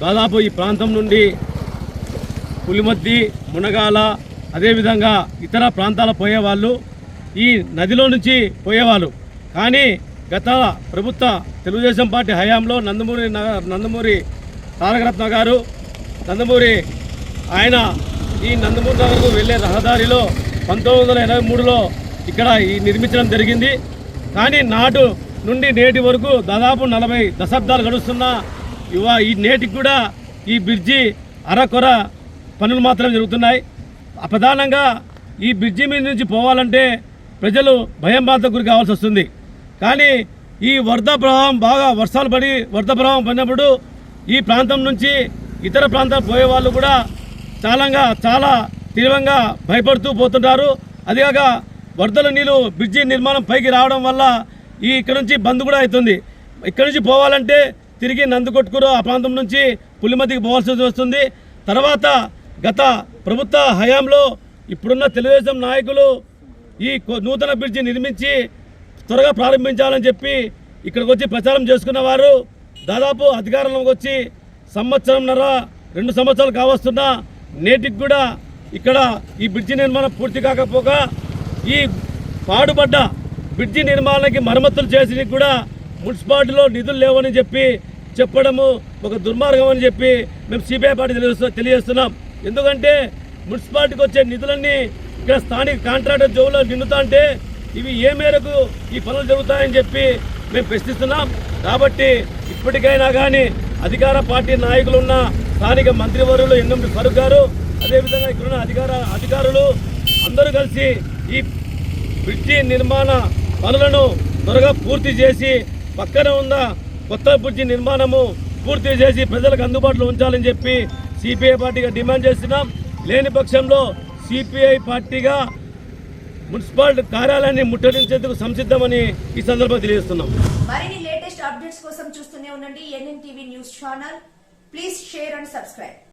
దాదాపు ఈ ప్రాంతం నుండి పులిమద్ది మునగాల అదేవిధంగా ఇతర ప్రాంతాల పోయేవాళ్ళు ఈ నదిలో నుంచి పోయేవాళ్ళు. కానీ గత ప్రభుత్వ తెలుగుదేశం పార్టీ హయాంలో నందమూరి నగ- నందమూరి తారకరత్న గారు నందమూరి ఆయన ఈ నందమూరి నగర్కు వెళ్ళే రహదారిలో పంతొమ్మిది వందల ఎనభై మూడులో ఇక్కడ ఈ నిర్మించడం జరిగింది. కానీ నాటు నుండి నేటి వరకు దాదాపు నలభై దశాబ్దాలు గడుస్తున్న ఇవా ఈ నేటికి కూడా ఈ బ్రిడ్జి అరకొర పనులు మాత్రమే జరుగుతున్నాయి. ప్రధానంగా ఈ బ్రిడ్జి మీద నుంచి పోవాలంటే ప్రజలు భయం బాధకు గురి కావాల్సి వస్తుంది. కానీ ఈ వరద ప్రవాహం బాగా వర్షాలు పడి వరద ప్రవాహం పడినప్పుడు ఈ ప్రాంతం నుంచి ఇతర ప్రాంతాలు పోయే వాళ్ళు కూడా చాలాగా చాలా తీవ్రంగా భయపడుతూ పోతుంటారు. అదిగాక వరదల నీళ్ళు బ్రిడ్జి నిర్మాణం పైకి రావడం వల్ల ఈ ఇక్కడ నుంచి బంద్ కూడా అవుతుంది. ఇక్కడ నుంచి పోవాలంటే తిరిగి నందుకొట్టుకురు ఆ ప్రాంతం నుంచి పులిమతికి పోవాల్సి వస్తుంది. తర్వాత గత ప్రభుత్వ హయాంలో ఇప్పుడున్న తెలుగుదేశం నాయకులు ఈ కొ- నూతన బ్రిడ్జి నిర్మించి త్వరగా ప్రారంభించాలని చెప్పి ఇక్కడికి వచ్చి ప్రచారం చేసుకున్న వారు దాదాపు అధికారంలోకి వచ్చి సంవత్సరంన్నర రెండు సంవత్సరాలు కావస్తున్నా నేటికి కూడా ఇక్కడ ఈ బ్రిడ్జి నిర్మాణం పూర్తి కాకపోగా ఈ పాడుపడ్డ బ్రిడ్జి నిర్మాణానికి మరమ్మతులు చేసి కూడా మున్సిపాలిటీలో నిధులు లేవని చెప్పి చెప్పడము ఒక దుర్మార్గం అని చెప్పి మేము సిబిఐ పార్టీ తెలియజేస్తూ తెలియజేస్తున్నాం. ఎందుకంటే మున్సిపాలిటీకి వచ్చే నిధులన్నీ ఇక్కడ స్థానిక కాంట్రాక్టర్ జోబులో నిండుతా అంటే ఇవి ఏ మేరకు ఈ పనులు జరుగుతాయని చెప్పి మేము ప్రశ్నిస్తున్నాం. కాబట్టి ఇప్పటికైనా కానీ అధికార పార్టీ నాయకులు ఉన్న స్థానిక మంత్రివర్యులు ఎన్ఎండి ఫరూక్ గారు అదేవిధంగా ఇక్కడున్న అధికార అధికారులు అందరూ కలిసి ఈ బ్రిడ్జి నిర్మాణ పనులను త్వరగా పూర్తి చేసి పక్కన ఉన్న కొత్త బ్రిడ్జి నిర్మాణము పూర్తి చేసి ప్రజలకు అందుబాటులో ఉంచాలని చెప్పి సిపిఐ పార్టీగా డిమాండ్ చేస్తున్నాం. లేని పక్షంలో సిపిఐ పార్టీగా మున్సిపాలిటీ కార్యాలయాన్ని ముట్టడించేందుకు సంసిద్ధమని ఈ సందర్భంగా తెలియజేస్తున్నాం. మరిన్ని లేటెస్ట్ అప్డేట్స్ కోసం చూస్తూనే ఉండండి. N N TV news channel. Please share and subscribe.